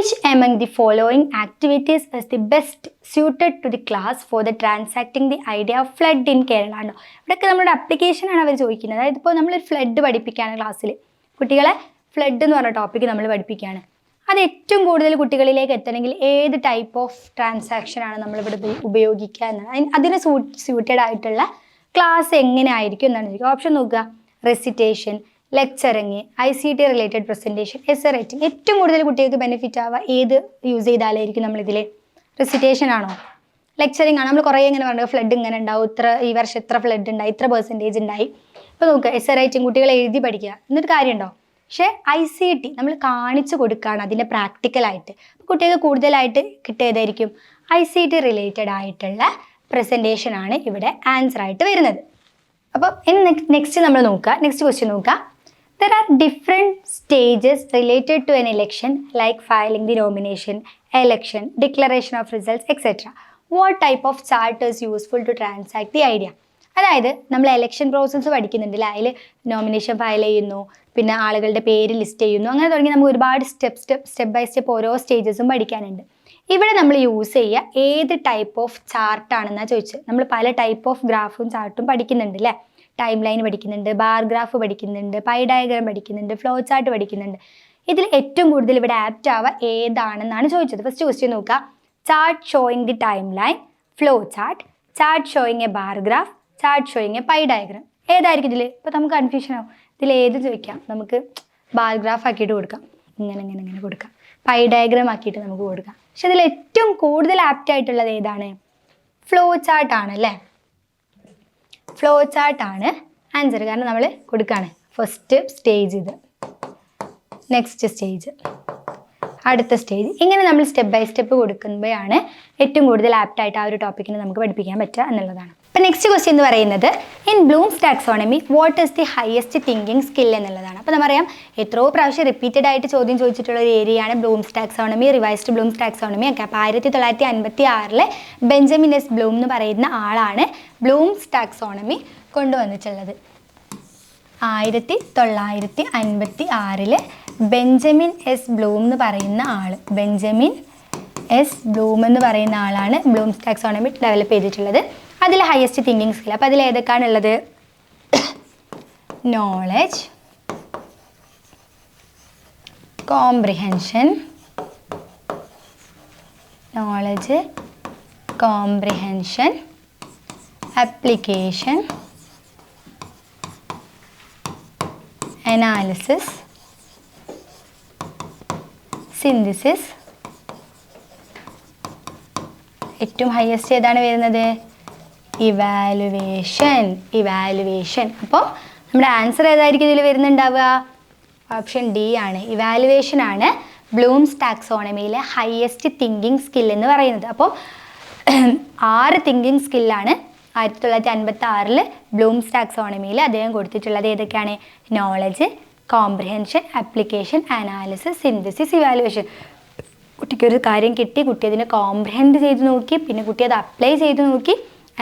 Which among the following activities is the best suited to the class for the transacting the idea of flood in Kerala? ആണോ ഇവിടെയൊക്കെ നമ്മുടെ അപ്ലിക്കേഷനാണ് അവർ ചോദിക്കുന്നത്. അതായത് ഇപ്പോൾ നമ്മൾ ഫ്ലഡ് പഠിപ്പിക്കുകയാണ് ക്ലാസ്സിൽ കുട്ടികളെ ഫ്ലഡ് എന്ന് പറഞ്ഞ ടോപ്പിക്ക് നമ്മൾ പഠിപ്പിക്കുകയാണ്. അത് ഏറ്റവും കൂടുതൽ കുട്ടികളിലേക്ക് എത്തണമെങ്കിൽ ഏത് ടൈപ്പ് ഓഫ് ട്രാൻസാക്ഷൻ ആണ് നമ്മളിവിടെ ഉപയോഗിക്കുക എന്നാണ് അതിന് സൂ സ്യൂട്ടഡ് ആയിട്ടുള്ള ക്ലാസ് എങ്ങനെ ആയിരിക്കും എന്നാണ് ചോദിക്കുക. ഓപ്ഷൻ നോക്കുക. Recitation lecturing I C T related presentation essay writing ഏറ്റവും കൂടുതൽ കുട്ടികൾക്ക് ബെനിഫിറ്റ് ആവുക ഏത് യൂസ് ചെയ്താലായിരിക്കും നമ്മളിതിൽ റെസിറ്റേഷൻ ആണോ? ലെക്ചറിങ് ആണ്. നമ്മൾ കുറേ ഇങ്ങനെ പറഞ്ഞു ഫ്ലഡ് ഇങ്ങനെ ഉണ്ടാവും ഇത്ര ഈ വർഷം ഇത്ര ഫ്ലഡ് ഉണ്ടായി ഇത്ര പെർസെന്റേജ് ഉണ്ടായി. ഇപ്പോൾ നോക്കുക എസ് റൈറ്റിംഗ് കുട്ടികളെ എഴുതി പഠിക്കുക. എന്നൊരു കാര്യമുണ്ടോ? പക്ഷേ ഐ സി ടി നമ്മൾ കാണിച്ചു കൊടുക്കുകയാണ് അതിന്റെ പ്രാക്ടിക്കലായിട്ട് കുട്ടികൾക്ക് കൂടുതലായിട്ട് കിട്ടിയതായിരിക്കും ഐ സി ടി റിലേറ്റഡ് ആയിട്ടുള്ള പ്രസന്റേഷൻ ആണ് ഇവിടെ ആൻസർ ആയിട്ട് വരുന്നത്. അപ്പോൾ ഇനി നെക്സ്റ്റ് നമ്മൾ നോക്കുക. നെക്സ്റ്റ് ക്വസ്റ്റ്യൻ നോക്കുക. There are different stages related to an election like filing the nomination, election, declaration of results, etc. What type of chart is useful to transact the idea? അതായത് നമ്മൾ election process പഠിക്കുന്നുണ്ടല്ലേ അതിൽ nomination file ചെയ്യുന്നു പിന്നെ ആളുകളുടെ പേര് list ചെയ്യുന്നു അങ്ങനെ തുടങ്ങി നമുക്ക് ഒരുപാട് step step step by step ഓരോ സ്റ്റേജസും പഠിക്കാനുണ്ട് ഇവിടെ നമ്മൾ യൂസ് ചെയ്യുക ഏത് ടൈപ്പ് ഓഫ് ചാർട്ടാണെന്നാണ് ചോദിച്ചത് നമ്മൾ പല ടൈപ്പ് ഓഫ് ഗ്രാഫും ചാർട്ടും പഠിക്കുന്നുണ്ട് അല്ലേ ടൈം ലൈൻ പഠിക്കുന്നുണ്ട് ബാർഗ്രാഫ് പഠിക്കുന്നുണ്ട് പൈ ഡയഗ്രാം പഠിക്കുന്നുണ്ട് ഫ്ലോ ചാർട്ട് പഠിക്കുന്നുണ്ട്. ഇതിൽ ഏറ്റവും കൂടുതൽ ഇവിടെ ആപ്റ്റ് ആവുക ഏതാണെന്നാണ് ചോദിച്ചത്. ഫസ്റ്റ് ക്വസ്റ്റ്യൻ നോക്കുക. Chart showing the time line flow chart chart showing a bar graph chart showing a pie diagram ഏതായിരിക്കും ഇതിൽ ഇപ്പോൾ നമുക്ക് കൺഫ്യൂഷൻ ആവും. ഇതിൽ ഏത് ചോദിക്കാം? നമുക്ക് ബാർഗ്രാഫ് ആക്കിയിട്ട് കൊടുക്കാം. ഇങ്ങനെ ഇങ്ങനെ ഇങ്ങനെ കൊടുക്കാം. പൈ ഡയഗ്രാം ആക്കിയിട്ട് നമുക്ക് കൊടുക്കാം. പക്ഷെ ഇതിൽ ഏറ്റവും കൂടുതൽ ആപ്റ്റ് ആയിട്ടുള്ളത് ഏതാണ്? ഫ്ലോ ചാർട്ട് ആണ് അല്ലേ ഫ്ലോ ചാർട്ട് ആണ്. ആൻസർ കാരണം നമ്മൾ കൊടുക്കുകയാണ് ഫസ്റ്റ് സ്റ്റേജ് ഇത്. നെക്സ്റ്റ് സ്റ്റേജ് അടുത്ത സ്റ്റേജ് ഇങ്ങനെ നമ്മൾ സ്റ്റെപ്പ് ബൈ സ്റ്റെപ്പ് കൊടുക്കുമ്പോഴാണ് ഏറ്റവും കൂടുതൽ ആപ്റ്റായിട്ട് ആ ഒരു ടോപ്പിക്കിനെ നമുക്ക് പഠിപ്പിക്കാൻ പറ്റുക എന്നുള്ളതാണ്. നെക്സ്റ്റ് ക്വസ്റ്റ്യൻ എന്ന് പറയുന്നത് in Bloom's taxonomy what is the highest thinking skill എന്നുള്ളതാണ്. അപ്പോൾ നമുക്കറിയാം എത്രയോ പ്രാവശ്യം റിപ്പീറ്റഡ് ആയിട്ട് ചോദ്യം ചോദിച്ചിട്ടുള്ള ഒരു ഏരിയയാണ് Bloom's taxonomy revised Bloom's taxonomy ഒക്കെ. അപ്പോൾ ആയിരത്തി തൊള്ളായിരത്തി അൻപത്തി ആറിലെ ബെഞ്ചമിൻ എസ് ബ്ലൂം എന്ന് പറയുന്ന ആളാണ് ബ്ലൂംസ് ടാക്സോണമി കൊണ്ടുവന്നിട്ടുള്ളത്. ആയിരത്തി തൊള്ളായിരത്തി അൻപത്തി ആറിലെ ബെഞ്ചമിൻ എസ് ബ്ലൂം എന്ന് പറയുന്ന ആൾ ബെഞ്ചമിൻ എസ് ബ്ലൂം എന്ന് പറയുന്ന ആളാണ് ബ്ലൂംസ് ടാക്സോണമി ഡെവലപ്പ് ചെയ്തിട്ടുള്ളത്. അതിൽ ഹയസ്റ്റ് തിങ്കിങ് സ്കിൽ അപ്പോൾ അതിൽ ഏതൊക്കെയാണുള്ളത്? Knowledge comprehension knowledge comprehension application analysis synthesis ഏറ്റവും ഹയസ്റ്റ് ഏതാണ് വരുന്നത്? ഇവാലുവേഷൻ ഇവാലുവേഷൻ അപ്പോൾ നമ്മുടെ ആൻസർ ഏതായിരിക്കും ഇതിൽ വരുന്നുണ്ടാവുക? ഓപ്ഷൻ ഡി ആണ്. ഇവാലുവേഷൻ ആണ് ബ്ലൂംസ് ടാക്സോണമിയിലെ ഹയസ്റ്റ് തിങ്കിങ് സ്കിൽ എന്ന് പറയുന്നത്. അപ്പോൾ ആറ് തിങ്കിങ് സ്കില്ലാണ് ആയിരത്തി തൊള്ളായിരത്തി അൻപത്തി ആറിൽ ബ്ലൂംസ് ടാക്സോണമിയിൽ അദ്ദേഹം കൊടുത്തിട്ടുള്ളത് ഏതൊക്കെയാണ്? Knowledge comprehension application analysis synthesis evaluation കുട്ടിക്ക് ഒരു കാര്യം കിട്ടി കുട്ടി അതിനെ കോംപ്രിഹെൻഡ് ചെയ്ത് നോക്കി പിന്നെ കുട്ടി അത് അപ്ലൈ ചെയ്ത് നോക്കി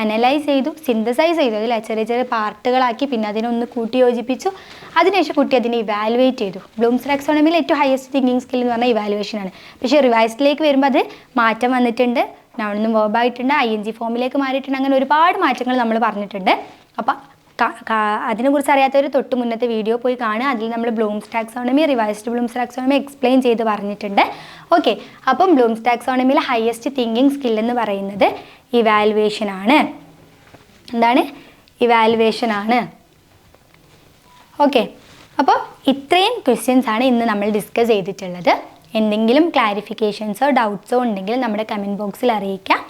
അനലൈസ് ചെയ്തു സിന്തസൈസ് ചെയ്തു. അതിൽ ചെറിയ ചെറിയ പാർട്ടുകളാക്കി പിന്നെ അതിനൊന്ന് കൂട്ടി യോജിപ്പിച്ചു അതിനുശേഷം കുട്ടി അതിനെ ഇവാലുവേറ്റ് ചെയ്തു. ബ്ലൂംസ് ടാക്സോണമിയിൽ ഏറ്റവും ഹയസ്റ്റ് തിങ്കിങ് സ്കിൽ എന്ന് പറഞ്ഞാൽ ഇവാലുവേഷൻ ആണ്. പക്ഷേ റിവൈസിലേക്ക് വരുമ്പോൾ അത് മാറ്റം വന്നിട്ടുണ്ട്. നൗണെന്നും വേർബായിട്ടുണ്ട് ഐ എൻ ജി ഫോമിലേക്ക് മാറിയിട്ടുണ്ട്. അങ്ങനെ ഒരുപാട് മാറ്റങ്ങൾ നമ്മൾ പറഞ്ഞിട്ടുണ്ട്. അപ്പം അതിനെക്കുറിച്ച് അറിയാത്തവർ തൊട്ട് മുന്നത്തെ വീഡിയോ പോയി കാണുക. അതിൽ നമ്മൾ Bloom's taxonomy revised Bloom's taxonomy explain ചെയ്ത് പറഞ്ഞിട്ടുണ്ട്. ഓക്കെ അപ്പം ബ്ലൂംസ് ടാക്സോണമിയിലെ ഹയസ്റ്റ് തിങ്കിങ് സ്കിൽ എന്ന് പറയുന്നത് ഇവാലുവേഷൻ ആണ്. എന്താണ്? ഇവാലുവേഷൻ ആണ്. ഓക്കെ അപ്പോൾ ഇത്രയും ക്വസ്റ്റ്യൻസ് ആണ് ഇന്ന് നമ്മൾ ഡിസ്കസ് ചെയ്തിട്ടുള്ളത്. എന്തെങ്കിലും ക്ലാരിഫിക്കേഷൻസോ ഡൗട്ട്സോ ഉണ്ടെങ്കിൽ നമ്മുടെ കമന്റ് ബോക്സിൽ അറിയിക്കാം.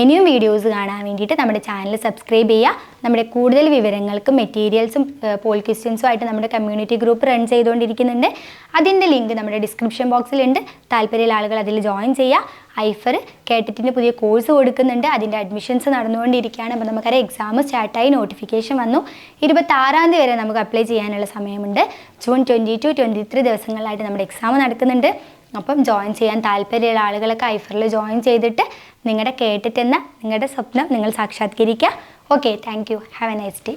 ഇനിയും വീഡിയോസ് കാണാൻ വേണ്ടിയിട്ട് നമ്മുടെ ചാനൽ സബ്സ്ക്രൈബ് ചെയ്യുക. നമ്മുടെ കൂടുതൽ വിവരങ്ങൾക്കും മെറ്റീരിയൽസും പോൾ ക്വസ്റ്റ്യൻസും ആയിട്ട് നമ്മുടെ കമ്മ്യൂണിറ്റി ഗ്രൂപ്പ് റൺ ചെയ്തുകൊണ്ടിരിക്കുന്നുണ്ട്. അതിന്റെ ലിങ്ക് നമ്മുടെ ഡിസ്ക്രിപ്ഷൻ ബോക്സിലുണ്ട് താല്പര്യമുള്ള ആളുകൾ അതിൽ ജോയിൻ ചെയ്യുക. ഐഫർ കേട്ടിട്ടിന്റെ പുതിയ കോഴ്സ് കൊടുക്കുന്നുണ്ട്. അതിന്റെ അഡ്മിഷൻസ് നടന്നുകൊണ്ടിരിക്കുകയാണ്. അപ്പോൾ നമുക്കറിയാം എക്സാം സ്റ്റാർട്ടായി നോട്ടിഫിക്കേഷൻ വന്നു. ഇരുപത്താറാം തീയതി വരെ നമുക്ക് അപ്ലൈ ചെയ്യാനുള്ള സമയമുണ്ട്. June twenty two twenty three ദിവസങ്ങളിലായിട്ട് നമ്മുടെ എക്സാം നടക്കുന്നുണ്ട്. അപ്പം ജോയിൻ ചെയ്യാൻ താല്പര്യമുള്ള ആളുകളൊക്കെ ഐഫറിൽ ജോയിൻ ചെയ്തിട്ട് നിങ്ങളുടെ കേട്ടിട്ടെന്ന നിങ്ങളുടെ സ്വപ്നം നിങ്ങൾ സാക്ഷാത്കരിക്കുക okay thank you have a nice day